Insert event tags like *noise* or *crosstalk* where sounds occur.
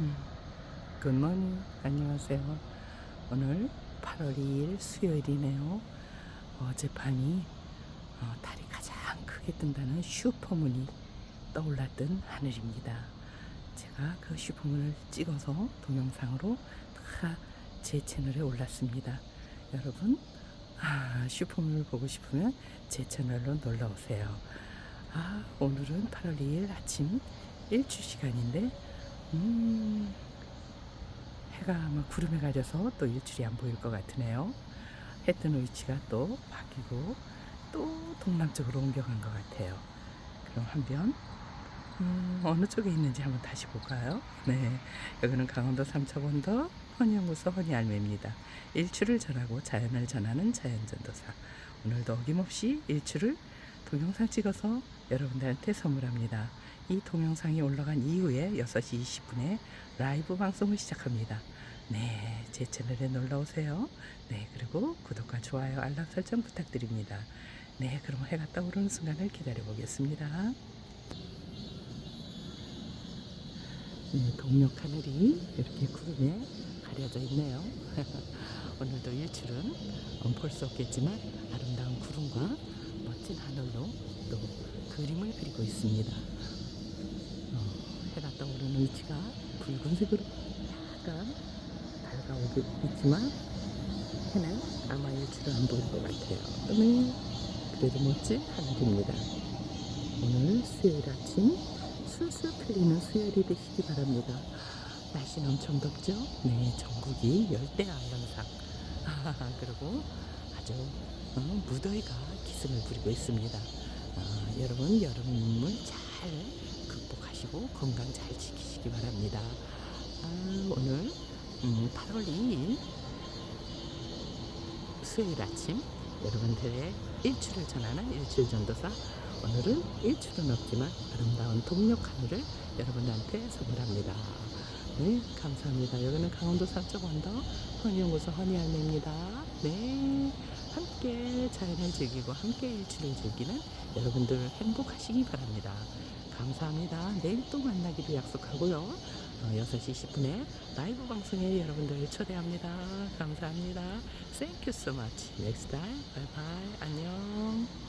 음, 굿모닝 안녕하세요. 오늘 8월 2일 수요일이네요. 어젯밤이 어, 달이 가장 크게 뜬다는 슈퍼문이 떠올랐던 하늘입니다. 제가 그 슈퍼문을 찍어서 동영상으로 다 제 채널에 올랐습니다. 여러분 아, 슈퍼문을 보고 싶으면 제 채널로 놀러 오세요. 아 오늘은 8월 2일 아침 일출 시간인데 음, 해가 아마 구름에 가려서 또 일출이 안 보일 것 같으네요. 해 뜨는 위치가 또 바뀌고 또 동남쪽으로 옮겨간 것 같아요. 그럼 한번 음, 어느 쪽에 있는지 한번 다시 볼까요? 네, 여기는 강원도 삼척원도 헌연구소 헌이알매입니다. 일출을 전하고 자연을 전하는 자연전도사. 오늘도 어김없이 일출을 동영상 찍어서 여러분들한테 선물합니다. 이 동영상이 올라간 이후에 6시 20분에 라이브 방송을 시작합니다. 네, 제 채널에 놀러 오세요. 네, 그리고 구독과 좋아요, 알람 설정 부탁드립니다. 네, 그럼 해가 떠오르는 순간을 기다려 보겠습니다. 네, 동력 하늘이 이렇게 구름에 가려져 있네요. *laughs* 오늘도 일출은 볼 수 없겠지만 아름다운 구름과 멋 진 하늘로 또 그림을 그리고 있습니다. 어, 해가 떠오르는 위치가 붉은색으로 약간 밝아오고 있지만 해는 아마 일출은 안 보일 것 같아요. 네, 그래도 멋진 하늘입니다. 오늘 수요일 아침 술술 풀리는 수요일이 되시기 바랍니다. 날씨는 엄청 덥죠? 네, 전국이 열대 안정상. *laughs* 그리고 아주 어, 무더위가 기승을 부리고 있습니다. 어, 여러분 여름을 잘 극복하시고 건강 잘 지키시기 바랍니다. 아, 오늘 음, 8월 2일 수요일 아침 여러분들의 일출을 전하는 일출 전도사 오늘은 일출은 없지만 아름다운 동력 하늘을 여러분들한테 선물합니다. 네, 감사합니다. 여기는 강원도 삼척 원더 헌연구소 헌이할매입니다. 네, 자연을 즐기고 함께 일출을 즐기는 여러분들 행복하시기 바랍니다. 감사합니다. 내일 또 만나기로 약속하고요. 어, 6시 10분에 라이브 방송에 여러분들 초대합니다. 감사합니다. Thank you so much. Next time. Bye bye. 안녕.